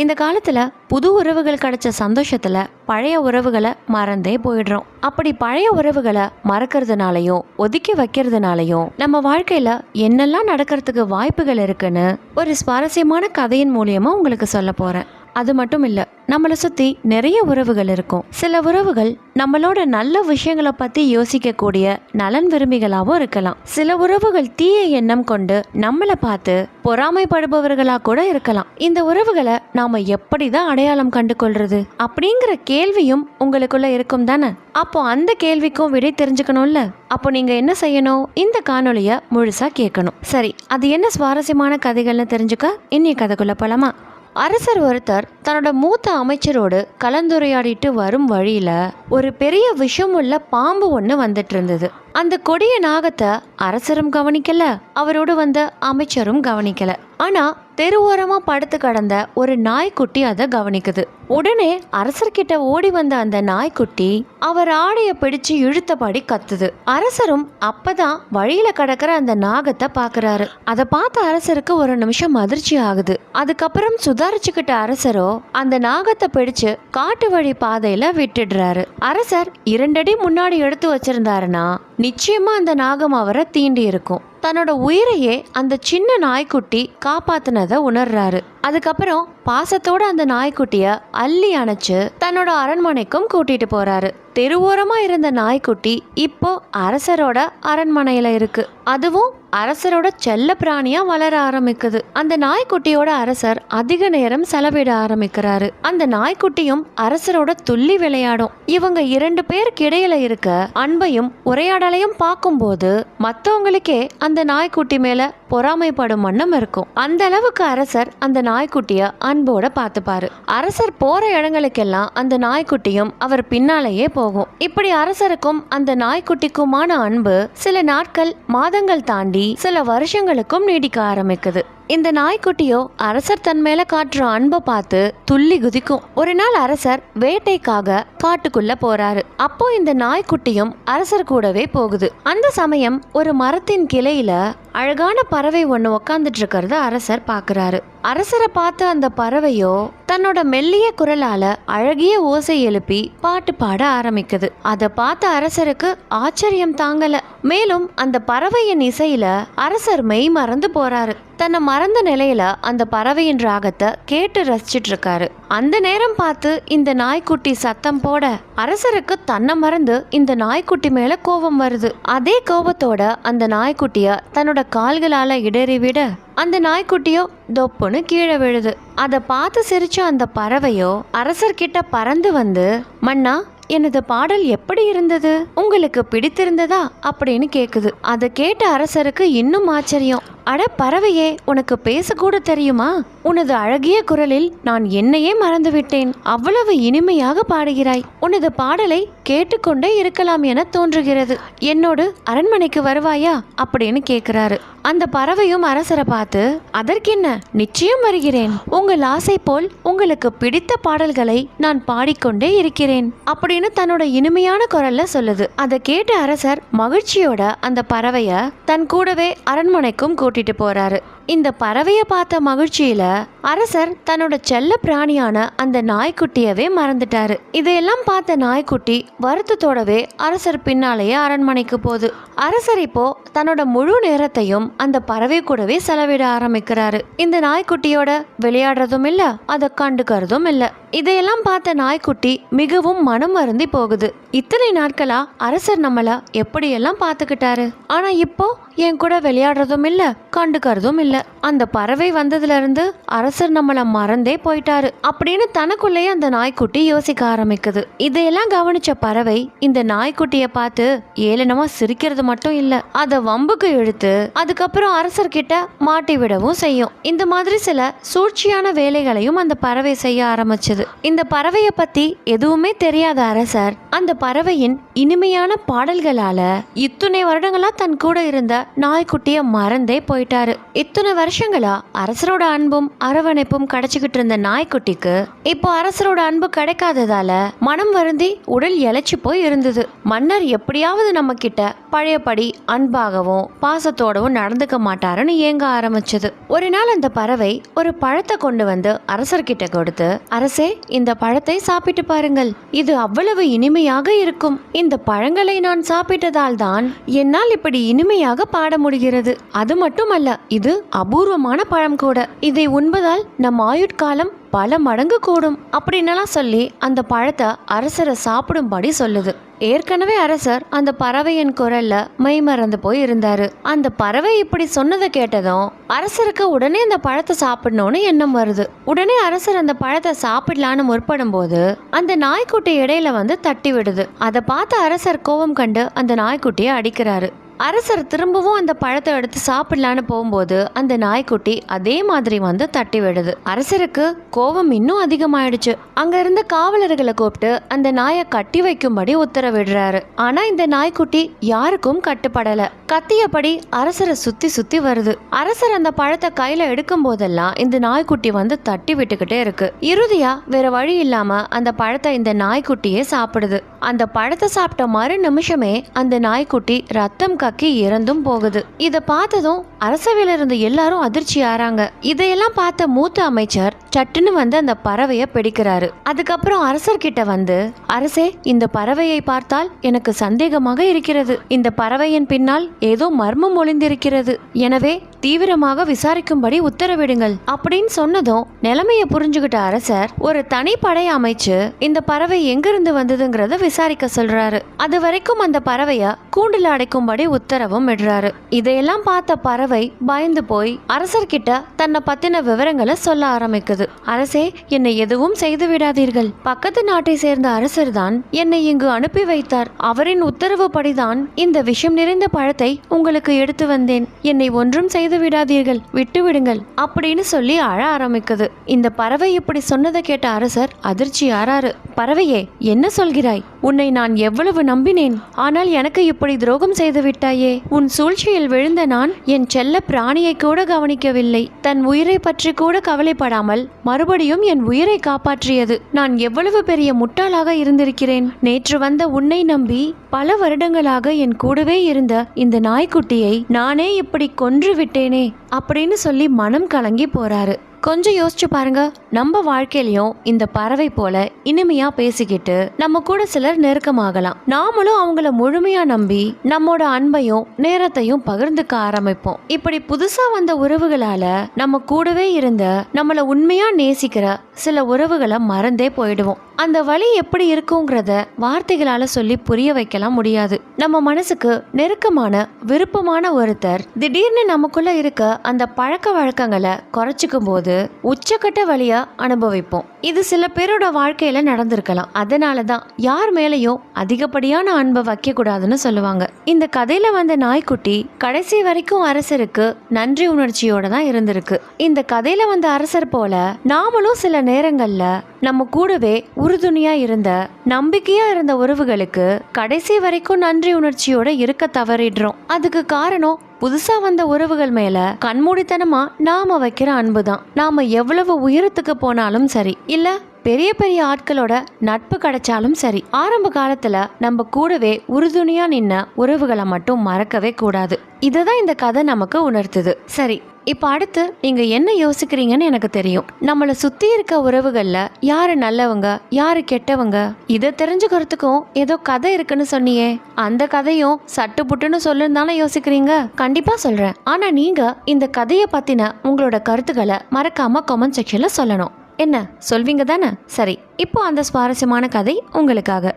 இந்த காலத்தில் புது உறவுகள் கிடைச்ச சந்தோஷத்தில் பழைய உறவுகளை மறந்தே போயிடுறோம். அப்படி பழைய உறவுகளை மறக்கிறதுனாலையும் ஒதுக்கி வைக்கிறதுனாலையும் நம்ம வாழ்க்கையில் என்னெல்லாம் நடக்கிறதுக்கு வாய்ப்புகள் இருக்குன்னு ஒரு சுவாரஸ்யமான கதையின் மூலியமாக உங்களுக்கு சொல்ல போகிறேன் அது மட்டும் இல்லை நம்மளை சுற்றி நிறைய உறவுகள் இருக்கும். சில உறவுகள் நம்மளோட நல்ல விஷயங்களை பற்றி யோசிக்கக்கூடிய நலன் விரும்பிகளாகவும் இருக்கலாம். சில உறவுகள் தீய எண்ணம் கொண்டு நம்மளை பார்த்து பொறாமைப்படுபவர்களாக கூட இருக்கலாம். இந்த உறவுகளை நாம் எப்படி தான் அடையாளம் கண்டு கொள்வது அப்படிங்கிற கேள்வியும் உங்களுக்குள்ளே இருக்கும் தானே? அப்போ அந்த கேள்விக்கும் விடை தெரிஞ்சுக்கணும்ல? அப்போ நீங்கள் என்ன செய்யணும்? இந்த காணொலியை முழுசாக கேட்கணும். சரி அது என்ன சுவாரஸ்யமான கதைகள்னு தெரிஞ்சுக்க? இன்னைய கதைக்குள்ள போலாமா? அரசர் ஒருத்தர் தன்னோட மூத்த அமைச்சரோடு கலந்துரையாடிட்டு வரும் வழியில் ஒரு பெரிய விஷமுள்ள பாம்பு ஒன்று வந்துட்டு இருந்தது. அந்த கொடிய நாகத்தை அரசரும் கவனிக்கல அவரோடு வந்த அமைச்சரும் கவனிக்கல. ஆனா தெருவோரமா படுத்து கடந்த ஒரு நாய்க்குட்டி அதை கவனிக்குது. உடனே அரசர்கிட்ட ஓடி வந்த அந்த நாய்க்குட்டி அவர் ஆடைய பிடிச்சு இழுத்தபடி கத்துது. அரசரும் அப்பதான் வழியில கிடக்கிற அந்த நாகத்தை பாக்குறாரு. அதை பார்த்த அரசருக்கு ஒரு நிமிஷம் அதிர்ச்சி ஆகுது. அதுக்கப்புறம் சுதாரிச்சுக்கிட்ட அரசரோ அந்த நாகத்தை பிடிச்சு காட்டு வழி பாதையில விட்டுடுறாரு. அரசர் இரண்டடி முன்னாடி எடுத்து வச்சிருந்தாருன்னா நிச்சயமாக அந்த நாகம் அவரை தீண்டி இருக்கும் தன்னோட உயிரையே அந்த சின்ன நாய்க்குட்டி காப்பாத்தினதை உணர்றாரு. அதுக்கப்புறம் பாசத்தோட அந்த நாய்க்குட்டிய அள்ளி அணைச்சு தன்னோட அரண்மனைக்கும் கூட்டிட்டு போறாரு. தெருவோரமா இருந்த நாய்க்குட்டி இப்போ அரசரோட அரண்மனையில இருக்கு. அதுவும் அரசரோட செல்ல பிராணியா வளர ஆரம்பிக்குது. அந்த நாய்க்குட்டியோட அரசர் அதிக நேரம் செலவிட ஆரம்பிக்கிறாரு. அந்த நாய்க்குட்டியும் அரசரோட துள்ளி விளையாடும். இவங்க இரண்டு பேருக்கு இடையில இருக்க அன்பையும் உரையாடலையும் பார்க்கும்போது மத்தவங்களுக்கே அந்த அந்த நாய்க்குட்டி மேல பொறாமைப்படும் வண்ணம் இருக்கும். அந்த அளவுக்கு அரசர் அந்த நாய்க்குட்டிய அன்போட பார்த்துப்பாரு. அரசர் போற இடங்களுக்கெல்லாம் அந்த நாய்க்குட்டியும் அவர் பின்னாலேயே போகும். இப்படி அரசருக்கும் அந்த நாய்க்குட்டிக்குமான அன்பு சில நாட்கள் மாதங்கள் தாண்டி சில வருஷங்களுக்கும் நீடிக்க ஆரம்பிக்குது. இந்த நாய்க்குட்டியோ அரசர் தன் மேல காட்டுற அன்பை பார்த்து துள்ளி குதிக்கும். ஒரு நாள் அரசர் வேட்டைக்காக காட்டுக்குள்ள போறாரு. அப்போ இந்த நாய்க்குட்டியும் அரசர் கூடவே போகுது. அந்த சமயம் ஒரு மரத்தின் கிளையில அழகான பறவை ஒன்று உக்காந்துட்டு இருக்கிறத அரசர் பார்க்கறாரு அரசரை பார்த்த அந்த பறவையோ தன்னோட மெல்லிய குரலால அழகிய ஓசை எழுப்பி பாட்டு பாட ஆரம்பிக்குது. அதை பார்த்த அரசருக்கு ஆச்சரியம் தாங்கல. மேலும் அந்த பறவையின் இசையில அரசர் மெய் மறந்து போறாரு. தன்னை பறந்த நிலையில அந்த பறவையின் ராகத்தை கேட்டு ரசிச்சிட்டு இருக்காரு அந்த நேரம் பார்த்து இந்த நாய்க்குட்டி சத்தம் போட அரசருக்கு தன்னை மறந்து இந்த நாய்க்குட்டி மேல கோபம் வருது. அதே கோபத்தோட அந்த நாய்க்குட்டிய தன்னோட கால்களால இடறி விட அந்த நாய்க்குட்டியோ தொப்புன்னு கீழே விழுது. அதை பார்த்து சிரிச்ச அந்த பறவையோ அரசர்கிட்ட பறந்து வந்து மன்னா எனது பாடல் எப்படி இருந்தது? உங்களுக்கு பிடித்திருந்ததா? அப்படின்னு கேக்குது. அதை கேட்ட அரசருக்கு இன்னும் ஆச்சரியம். அட பறவையே உனக்கு பேசக்கூட தெரியுமா? உனது அழகிய குரலில் நான் என்னையே மறந்துவிட்டேன். அவ்வளவு இனிமையாக பாடுகிறாய். உனது பாடலை கேட்டுக்கொண்டே இருக்கலாம் என தோன்றுகிறது. என்னோடு அரண்மனைக்கு வருவாயா? அப்படின்னு கேட்கிறாரு அந்த பறவையும் அரசரை பார்த்து அதற்கென்ன? நிச்சயம் வருகிறேன். உங்கள் ஆசை போல் உங்களுக்கு பிடித்த பாடல்களை நான் பாடிக்கொண்டே இருக்கிறேன். அப்படின்னு தன்னோட இனிமையான குரல்ல சொல்லுது. அதை கேட்ட அரசர் மகிழ்ச்சியோட அந்த பறவைய தன் கூடவே அரண்மனைக்கும் கூட்டி கூட்டிட்டு போறாரு. இந்த பறவையை பார்த்த மகிழ்ச்சியில அரசர் தன்னோட செல்ல பிராணியான அந்த நாய்க்குட்டியவே மறந்துட்டாரு. இதையெல்லாம் பார்த்த நாய்க்குட்டி வருத்தத்தோடவே அரசர் பின்னாலேயே அரண்மனைக்கு போகுது. அரசர் இப்போ தன்னோட முழு நேரத்தையும் அந்த பறவை கூடவே செலவிட ஆரம்பிக்கிறாரு. இந்த நாய்க்குட்டியோட விளையாடுறதும் இல்ல அதை கண்டுக்கிறதும் இல்ல. இதையெல்லாம் பார்த்த நாய்க்குட்டி மிகவும் மனம் வருந்தி போகுது. இத்தனை நாட்களா அரசர் நம்மள எப்படியெல்லாம் பார்த்துக்கிட்டாரு? ஆனா இப்போ என் கூட விளையாடுறதும் இல்லை கண்டுக்கிறதும் இல்லை. அந்த பறவை வந்ததுலேருந்து அரசர் நம்மளை மறந்தே போயிட்டாரு அப்படின்னு தனக்குள்ளேயே அந்த நாய்க்குட்டி யோசிக்க ஆரம்பிக்குது. இதையெல்லாம் கவனிச்ச பறவை இந்த நாய்க்குட்டியை பார்த்து ஏளனமா சிரிக்கிறது மட்டும் இல்லை அதை வம்புக்கு இழுத்து அதுக்கப்புறம் அரசர்கிட்ட மாட்டி விடவும் செய்யும். இந்த மாதிரி சில சூழ்ச்சியான வேலைகளையும் அந்த பறவை செய்ய ஆரம்பிச்சது. இந்த பறவையை பத்தி எதுவுமே தெரியாத அரசர் அந்த பறவையின் இனிமையான பாடல்களால இத்துணை வருடங்களா தன் கூட இருந்த நாய்க்குட்டியை மறந்தே போயிட்டாரு. இத்தனை வருஷங்களா அரசரோட அன்பும் அரவணைப்பும் கிடைச்சிக்கிட்டு இருந்த நாய்க்குட்டிக்கு இப்போ அரசரோட அன்பு கிடைக்காததால மனம் வருந்தி உடல் இழைச்சி போய் இருந்தது. மன்னர் எப்படியாவது நம்ம கிட்ட பழையபடி அன்பாகவும் பாசத்தோடவும் நடந்துக்க மாட்டாருன்னு ஏங்க ஆரம்பிச்சது. ஒரு நாள் அந்த பறவை ஒரு பழத்தை கொண்டு வந்து அரசர்கிட்ட கொடுத்து அரசே இந்த பழத்தை சாப்பிட்டு பாருங்கள். இது அவ்வளவு இனிமையாக இருக்கும். இந்த பழங்களை நான் சாப்பிட்டதால் தான் என்னால் இப்படி இனிமையாக பாட முடிகிறது. அது மட்டுமல்ல இது அபூர்வமான பழம் கூட. இதை உண்பதால் நம் ஆயுட்காலம் பல மடங்கு கூடும். அப்படின்னலாம் சொல்லி அந்த பழத்தை அரசரை சாப்பிடும்படி சொல்லுது. ஏற்கனவே அரசர் அந்த பறவையின் குரல்ல மெய்மறந்து போய் இருந்தாரு. அந்த பறவை இப்படி சொன்னதை கேட்டதும் அரசருக்கு உடனே அந்த பழத்தை சாப்பிடணும்னு எண்ணம் வருது. உடனே அரசர் அந்த பழத்தை சாப்பிடலான்னு முற்படும் போது அந்த நாய்க்குட்டி இடையில வந்து தட்டி விடுது அதை பார்த்து அரசர் கோபம் கண்டு அந்த நாய்க்குட்டியை அடிக்கிறாரு. அரசர் திரும்பவும் அந்த பழத்தை எடுத்து சாப்பிடலான்னு போகும்போது அந்த நாய்க்குட்டி அதே மாதிரி வந்து தட்டி விடுது. அரசருக்கு கோபம் இன்னும் அதிகமாயிடுச்சு. அங்க இருந்த காவலர்களை கூப்பிட்டு அந்த நாயை கட்டி வைக்கும்படி உத்தரவிடுறாரு. ஆனா இந்த நாய்க்குட்டி யாருக்கும் கட்டுப்படல. கத்தியபடி அரசரை சுத்தி சுத்தி வருது. அரசர் அந்த பழத்தை கையில எடுக்கும் போதெல்லாம் இந்த நாய்க்குட்டி வந்து தட்டி விட்டுக்கிட்டே இருக்கு. இறுதியா வேற வழி இல்லாம அந்த பழத்தை இந்த நாய்க்குட்டியே சாப்பிடுது. அந்த பழத்தை சாப்பிட்ட மறு நிமிஷமே அந்த நாய்க்குட்டி ரத்தம் கக்கி இறந்தும் போகுது. இத பார்த்ததும் அரசவையில இருந்த எல்லாரும் அதிர்ச்சி ஆறாங்க. இதையெல்லாம் பார்த்த மூத்த அமைச்சர் சட்டுன்னு வந்து அந்த பறவையை பிடிக்கிறாரு. அதுக்கப்புறம் அரசர்கிட்ட வந்து அரசே இந்த பறவையை பார்த்தால் எனக்கு சந்தேகமாக இருக்கிறது. இந்த பறவையின் பின்னால் ஏதோ மர்மம் ஒளிந்திருக்கிறது. எனவே தீவிரமாக விசாரிக்கும்படி உத்தரவிடுங்கள். அப்படின்னு சொன்னதும் நிலைமையை புரிஞ்சுகிட்ட அரசர் ஒரு தனிப்படை அமைச்சு இந்த பறவை எங்கிருந்து வந்ததுங்கிறத விசாரிக்க சொல்றாரு. அது வரைக்கும் அந்த பறவைய கூண்டில் அடைக்கும்படி உத்தரவும் இடுறாரு. இதையெல்லாம் பார்த்த பறவை பயந்து போய் அரசர்கிட்ட தன்னை பத்தின விவரங்களை சொல்ல ஆரம்பிக்குது. அரசே என்னை எதுவும் செய்து விடாதீர்கள். பக்கத்து நாட்டை சேர்ந்த அரசர் தான் என்னை இங்கு அனுப்பி வைத்தார். அவரின் உத்தரவுப்படிதான் இந்த விஷம் நிறைந்த பழத்தை உங்களுக்கு எடுத்து வந்தேன். என்னை ஒன்றும் செய்து விடாதீர்கள் விட்டு விடுங்கள் அப்படின்னு சொல்லி அழ ஆரம்பிக்குது. இந்த பறவை இப்படி சொன்னதை கேட்ட அரசர் அதிர்ச்சி ஆறாரு. பறவையே என்ன சொல்கிறாய்? உன்னை நான் எவ்வளவு நம்பினேன் ஆனால் எனக்கு இப்படி துரோகம் செய்து விட்டாயே. உன் சூழ்ச்சியில் விழுந்த நான் என் செல்ல பிராணியை கூட கவனிக்கவில்லை. தன் உயிரை பற்றி கூட கவலைப்படாமல் மறுபடியும் என் உயிரை காப்பாற்றியது. நான் எவ்வளவு பெரிய முட்டாளாக இருந்திருக்கிறேன். நேற்று வந்த உன்னை நம்பி பல வருடங்களாக என் கூடவே இருந்த இந்த நாய்க்குட்டியை நானே இப்படி கொன்று விட்டேனே அப்படின்னு சொல்லி மனம் கலங்கி போறாரு. கொஞ்சம் யோசிச்சு பாருங்க. நம்ம வாழ்க்கையிலையும் இந்த பறவை போல இனிமையா பேசிக்கிட்டு நம்ம கூட சிலர் நெருக்கமாகலாம். நாமளும் அவங்கள முழுமையா நம்பி நம்மோட அன்பையும் நேரத்தையும் பகிர்ந்துக்க ஆரம்பிப்போம். இப்படி புதுசா வந்த உறவுகளால நம்ம கூடவே இருந்த நம்மள உண்மையா நேசிக்கிற சில உறவுகளை மறந்தே போயிடுவோம். அந்த வழி எப்படி இருக்குங்கிறத வார்த்தைகளால சொல்லி புரிய வைக்கலாம் முடியாது. நம்ம மனசுக்கு நெருக்கமான விருப்பமான ஒருத்தர் திடீர்னு நமக்குள்ள இருக்க அந்த பழக்க வழக்கங்களை குறைச்சிக்கும் போது உச்சக்கட்ட வழிய அனுபவிப்போம். இது சில பேரோட வாழ்க்கையில நடந்திருக்கலாம். அதனால தான் யார் மேலேயும் அதிகப்படியான அன்பை வைக்க கூடாதுன்னு சொல்லுவாங்க. இந்த கதையில வந்த நாய்க்குட்டி கடைசி வரைக்கும் அரசருக்கு நன்றி உணர்ச்சியோட தான் இருந்திருக்கு. இந்த கதையில வந்த அரசர் போல நாமளும் சில நேரங்களில் நம்ம கூடவே உறுதுணையாக இருந்த நம்பிக்கையாக இருந்த உறவுகளுக்கு கடைசி வரைக்கும் நன்றி உணர்ச்சியோட இருக்க தவறிடுறோம். அதுக்கு காரணம் புதுசா வந்த உறவுகள் மேல கண்மூடித்தனமா நாம வைக்கிற அன்பு தான் நாம எவ்வளவு உயரத்துக்கு போனாலும் சரி இல்ல? பெரிய பெரிய ஆட்களோட நட்பு கிடைச்சாலும் சரி ஆரம்ப காலத்துல நம்ம கூடவே உறுதுணையா நின்ன உறவுகளை மட்டும் மறக்கவே கூடாது. இதுதான் இந்த கதை நமக்கு உணர்த்துது. சரி இப்ப அடுத்து நீங்க என்ன யோசிக்கிறீங்கன்னு எனக்கு தெரியும். நம்மள சுத்தி இருக்க உறவுகள்ல யாரு நல்லவங்க யாரு கெட்டவங்க இதை தெரிஞ்சுக்கிறதுக்கும் ஏதோ கதை இருக்குன்னு சொன்னியே. அந்த கதையும் சட்டு புட்டுன்னு சொல்லுன்னு தானே யோசிக்கிறீங்க? கண்டிப்பா சொல்றேன். ஆனா நீங்க இந்த கதையை பத்தின உங்களோட கருத்துக்களை மறக்காம கமெண்ட் செக்ஷன்ல சொல்லணும். என்ன சொல்வீங்க தானே? சரி இப்போ அந்த சுவாரஸ்யமான கதை உங்களுக்காக.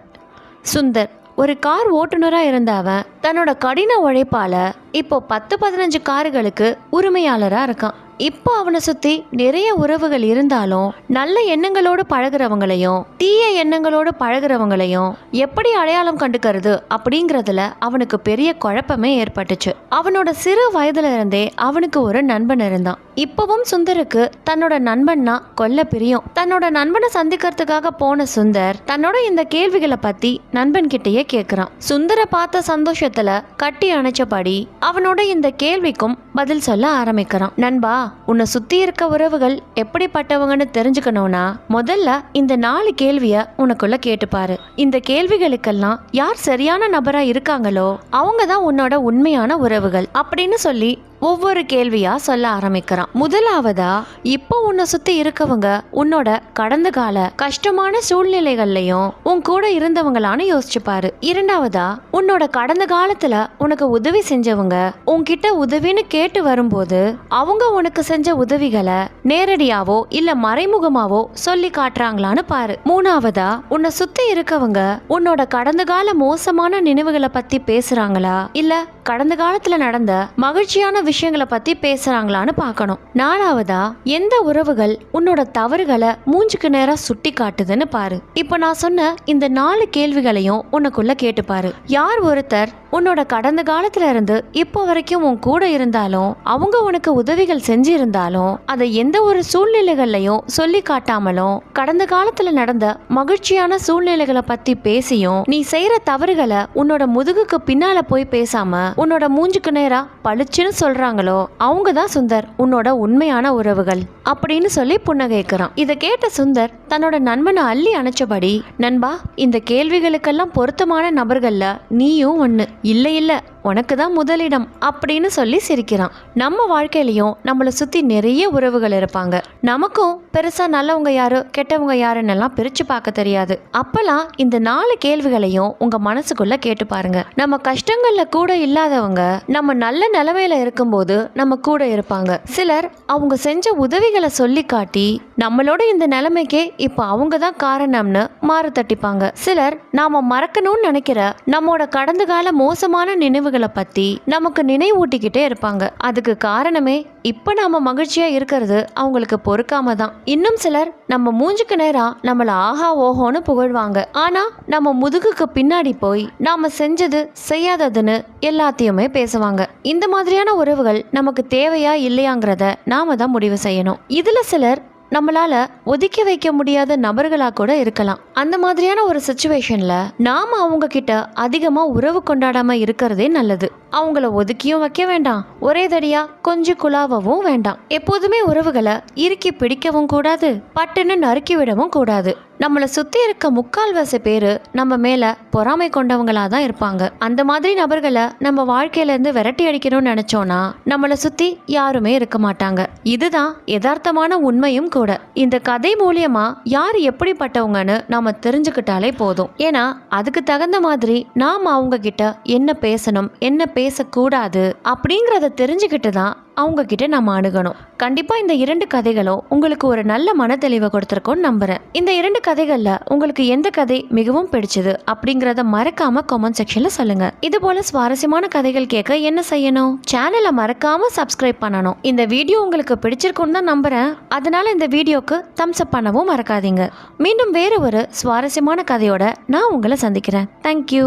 சுந்தர் ஒரு கார் ஓட்டுநராக இருந்த அவன் தன்னோட கடின உழைப்பால் இப்போ பத்து பதினஞ்சு கார்களுக்கு உரிமையாளராக இருக்கான். இப்போ அவனை சுற்றி நிறைய உறவுகள் இருந்தாலும் நல்ல எண்ணங்களோடு பழகுறவங்களையும் தீய எண்ணங்களோடு பழகுறவங்களையும் எப்படி அடையாளம் கண்டுக்கிறது அப்படிங்கிறதுல அவனுக்கு பெரிய குழப்பமே ஏற்பட்டுச்சு. அவனோட சிறு வயதுல இருந்தே அவனுக்கு ஒரு நண்பன் இருந்தான். இப்பவும் சுந்தருக்கு தன்னோட நண்பன்னா கொல்ல பிரியும். தன்னோட நண்பனை சந்திக்கிறதுக்காக போன சுந்தர் தன்னோட இந்த கேள்விகளை பத்தி நண்பன் கிட்டயே கேக்குறான். சுந்தரை பார்த்த சந்தோஷத்துல கட்டி அணைச்சபடி அவனோட இந்த கேள்விக்கும் பதில் சொல்ல ஆரம்பிக்கிறான். நண்பா உன்னை சுத்தி இருக்க உறவுகள் எப்படிப்பட்டவங்கன்னு தெரிஞ்சுக்கணும்னா முதல்ல இந்த நாலு கேள்விய உனக்குள்ள கேட்டுப்பாரு. இந்த கேள்விகளுக்கெல்லாம் யார் சரியான நபரா இருக்காங்களோ அவங்க தான் உன்னோட உண்மையான உறவுகள் அப்படின்னு சொல்லி ஒவ்வொரு கேள்வியா சொல்ல ஆரம்பிக்கிறான். முதலாவதா இப்போ உன்னை சுத்தி இருக்கவங்க உன்னோட கடந்த கால கஷ்டமான சூழ்நிலைகள்லயும் உன் கூட இருந்தவங்களான்னு யோசிச்சு பாரு இரண்டாவதா உன்னோட கடந்த காலத்துல உனக்கு உதவி செஞ்சவங்க உன்கிட்ட உதவின்னு கேட்டு வரும்போது அவங்க உனக்கு செஞ்ச உதவிகளை நேரடியாவோ இல்ல மறைமுகமாவோ சொல்லி காட்டுறாங்களான்னு பாரு. மூணாவதா உன்னை சுத்தி இருக்கவங்க உன்னோட கடந்த கால மோசமான நினைவுகளை பத்தி பேசுறாங்களா? இல்ல கடந்த காலத்துல நடந்த மகிழ்ச்சியான விஷயங்களை பத்தி பேசுறாங்களான்னு பார்க்கணும். நாலாவதா எந்த உறவுகள் உன்னோட தவறுகளை மூஞ்சுக்கு நேராக சுட்டி காட்டுதுன்னு பாரு. இப்போ நான் சொன்ன இந்த நாலு கேள்விகளையும் உனக்குள்ள கேட்டுப்பாரு யார் ஒருத்தர் உன்னோட கடந்த காலத்துல இருந்து இப்போ வரைக்கும் உன் கூட இருந்தாலும் அவங்க உனக்கு உதவிகள் செஞ்சிருந்தாலும் அதை எந்த ஒரு சூழ்நிலைகள்லையும் சொல்லி காட்டாமலும் கடந்த காலத்துல நடந்த மகிழ்ச்சியான சூழ்நிலைகளை பத்தி பேசியும் நீ செய்யற தவறுகளை உன்னோட முதுகுக்கு பின்னால போய் பேசாம உன்னோட மூஞ்சுக்கு நேரா பளிச்சுன்னு சொல்றாங்களோ அவங்க தான் சுந்தர் உன்னோட உண்மையான உறவுகள் அப்படின்னு சொல்லி புன்னகைக்கிறான் இதை கேட்ட சுந்தர் தன்னோட நண்பனை அள்ளி அணைச்சபடி நண்பா இந்த கேள்விகளுக்கெல்லாம் பொருத்தமான நபர்களில் நீயும் ஒன்று இல்லை இல்லை உனக்கு தான் முதலிடம் அப்படின்னு சொல்லி சிரிக்கிறான். நம்ம வாழ்க்கையிலையும் நம்மளை சுத்தி நிறைய உறவுகள் இருப்பாங்க. நமக்கும் பெருசா நல்லவங்க யாரு கெட்டவங்க யாருன்னு எல்லாம் பிரிச்சு பார்க்க தெரியாது. அப்பெல்லாம் இந்த நாலு கேள்விகளையும் உங்க மனசுக்குள்ள கேட்டு பாருங்க. நம்ம கஷ்டங்கள்ல கூட இல்லாதவங்க நம்ம நல்ல நிலைமையில இருக்கும்போது நம்ம கூட இருப்பாங்க. சிலர் அவங்க செஞ்ச உதவிகளை சொல்லி காட்டி நம்மளோட இந்த நிலைமைக்கே இப்போ அவங்க தான் காரணம்னு மாறு தட்டிப்பாங்க. சிலர் நாம மறக்கணும்னு நினைக்கிற நம்மோட கடந்த கால மோசமான நினைவு பற்றி நமக்கு நினைவூட்டிக்கிட்டே இருப்பாங்க. அதுக்கு காரணமே இப்போ நாம் மகிழ்ச்சியாக இருக்கிறது அவங்களுக்கு பொறுக்காம தான். இன்னும் சிலர் நம்ம மூஞ்சுக்கு நேராக நம்மளை ஆஹா ஓஹோன்னு புகழ்வாங்க. ஆனால் நம்ம முதுகுக்கு பின்னாடி போய் நாம் செஞ்சது செய்யாததுன்னு எல்லாத்தையுமே பேசுவாங்க. இந்த மாதிரியான உறவுகள் நமக்கு தேவையா இல்லையாங்கிறத நாம தான் முடிவு செய்யணும். இதில் சிலர் நம்மளால ஒதுக்கி வைக்க முடியாத நபர்களாக கூட இருக்கலாம். அந்த மாதிரியான ஒரு சுச்சுவேஷனில் நாம் அவங்க கிட்ட அதிகமாக உறவு கொண்டாடாமல் இருக்கிறதே நல்லது. அவங்கள ஒதுக்கியும் வைக்க வேண்டாம். ஒரே தடியா கொஞ்சம் குழாவவும் வேண்டாம். எப்போதுமே உறவுகளை இறுக்கி பிடிக்கவும் கூடாது. பட்டுன்னு நறுக்கி விடவும் கூடாது. நம்மளை சுற்றி இருக்க முக்கால்வாசி பேர் நம்ம மேலே பொறாமை கொண்டவங்களாக தான் இருப்பாங்க. அந்த மாதிரி நபர்களை நம்ம வாழ்க்கையிலேருந்து விரட்டி அடிக்கணும்னு நினச்சோன்னா நம்மளை சுற்றி யாருமே இருக்க மாட்டாங்க. இதுதான் யதார்த்தமான உண்மையும் கூட. இந்த கதை மூலியமா யார் எப்படிப்பட்டவங்கன்னு நாம தெரிஞ்சுக்கிட்டாலே போதும். ஏன்னா அதுக்கு தகுந்த மாதிரி நாம் அவங்க கிட்ட என்ன பேசணும் என்ன பேசக்கூடாது அப்படிங்கிறத தெரிஞ்சுக்கிட்டு தான் அவங்கக்கிட்ட நம்ம அணுகணும். கண்டிப்பாக இந்த இரண்டு கதைகளும் உங்களுக்கு ஒரு நல்ல மனத்தெளிவை கொடுத்துருக்கோன்னு நம்புகிறேன் இந்த இரண்டு கதைகளில் உங்களுக்கு எந்த கதை மிகவும் பிடிச்சது அப்படிங்கிறத மறக்காம கமெண்ட் செக்ஷனில் சொல்லுங்கள் இது போல் சுவாரஸ்யமான கதைகள் கேட்க என்ன செய்யணும்? சேனலை மறக்காமல் சப்ஸ்கிரைப் பண்ணணும். இந்த வீடியோ உங்களுக்கு பிடிச்சிருக்குன்னு தான் நம்புகிறேன் அதனால் இந்த வீடியோக்கு தம்ஸ் அப் பண்ணவும் மறக்காதீங்க. மீண்டும் வேறு ஒரு சுவாரஸ்யமான கதையோட நான் உங்களை சந்திக்கிறேன். தேங்க்யூ